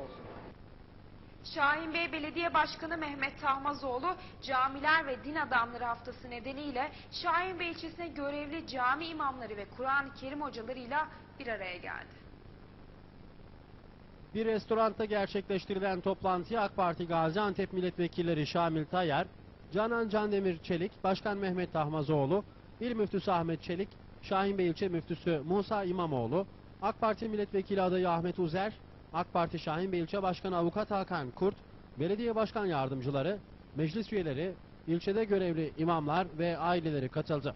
olsun. Şahin Bey Belediye Başkanı Mehmet Tahmazoğlu Camiler ve Din Adamları Haftası nedeniyle Şahin Bey ilçesine görevli cami imamları ve Kur'an-ı Kerim hocalarıyla bir araya geldi. Bir restoranda gerçekleştirilen toplantıya AK Parti Gaziantep milletvekilleri Şamil Tayyar, Canan Candemir Çelik, Başkan Mehmet Tahmazoğlu, İl Müftüsü Ahmet Çelik, Şahin Bey İlçe Müftüsü Musa İmamoğlu, AK Parti milletvekili adayı Ahmet Uzer, AK Parti Şahin Bey İlçe Başkanı Avukat Hakan Kurt, belediye başkan yardımcıları, meclis üyeleri, ilçede görevli imamlar ve aileleri katıldı.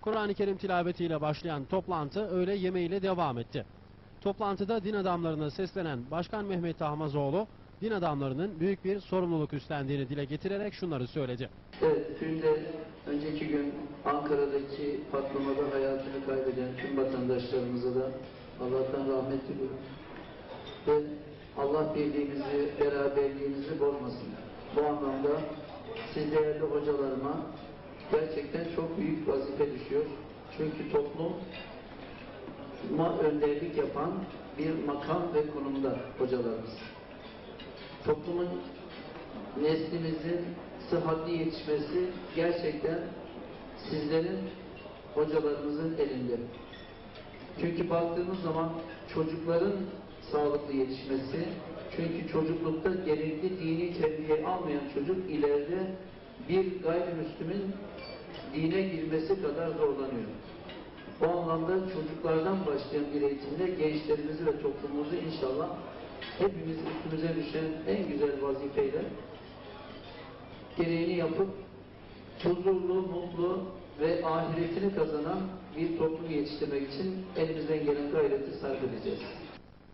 Kur'an-ı Kerim tilavetiyle başlayan toplantı öğle yemeğiyle devam etti. Toplantıda din adamlarına seslenen Başkan Mehmet Tahmazoğlu, din adamlarının büyük bir sorumluluk üstlendiğini dile getirerek şunları söyledi. Evet, dün önceki gün Ankara'daki patlamada hayatını kaybeden tüm vatandaşlarımıza da Allah'tan rahmet diliyorum. Allah birliğimizi, beraberliğimizi bozmasın. Bu anlamda siz değerli hocalarıma gerçekten çok büyük vazife düşüyor. Çünkü toplum ma önderlik yapan bir makam ve konumda hocalarımız. Toplumun neslimizin sıhhatli yetişmesi gerçekten sizlerin, hocalarımızın elinde. Çünkü baktığımız zaman çocukların sağlıklı yetişmesi, çünkü çocuklukta gerekli dini terbiye almayan çocuk ileride bir gayrimüslimin dine girmesi kadar zorlanıyor. Bu anlamda çocuklardan başlayan bir eğitimle gençlerimizi ve toplumumuzu inşallah hepimiz üstümüze düşen en güzel vazifeyle gereğini yapıp huzurlu, mutlu ve ahiretini kazanan bir toplum yetiştirmek için elimizden gelen gayreti sarf edeceğiz.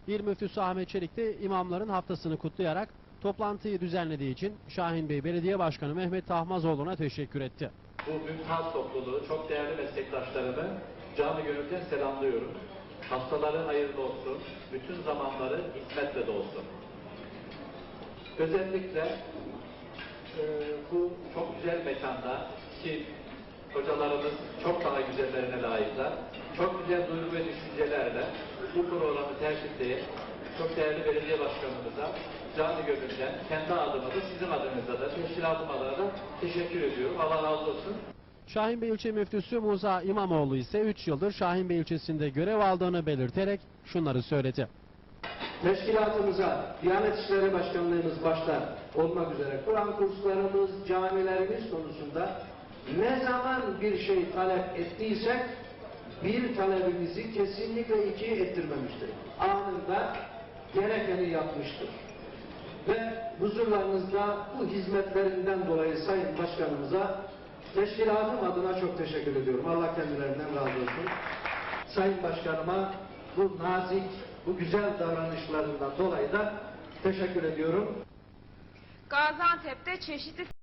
İl Müftüsü Ahmet Çelik de imamların haftasını kutlayarak toplantıyı düzenlediği için Şahin Bey Belediye Başkanı Mehmet Tahmazoğlu'na teşekkür etti. bu mümtaz topluluğu, çok değerli meslektaşlarımı canı gönülden selamlıyorum. Hastaları hayırlı olsun, bütün zamanları hikmetle dolsun. Özellikle e, bu çok güzel mekanda ki hocalarımız çok layıklar, çok güzel duygu ve düşüncelerle bu programı tertipleyip çok değerli belediye başkanımıza canı gönülden kendi adımıza, sizin adınıza da, teşkilatım adına da teşekkür ediyorum. Allah razı olsun. Şahin Bey İlçe Müftüsü Musa İmamoğlu ise 3 yıldır Şahin Bey ilçesinde görev aldığını belirterek şunları söyledi. Teşkilatımıza Diyanet İşleri Başkanlığımız başta olmak üzere Kur'an kurslarımız, camilerimiz konusunda ne zaman bir şey talep ettiysek bir talebimizi kesinlikle iki ettirmemiştir. Anında gerekeni yapmıştır. Ve huzurlarınızda bu hizmetlerinden dolayı Sayın Başkanımıza teşkilatım adına çok teşekkür ediyorum. Allah kendilerinden razı olsun. Sayın Başkanıma bu nazik, bu güzel davranışlarından dolayı da teşekkür ediyorum. Gaziantep'te çeşitli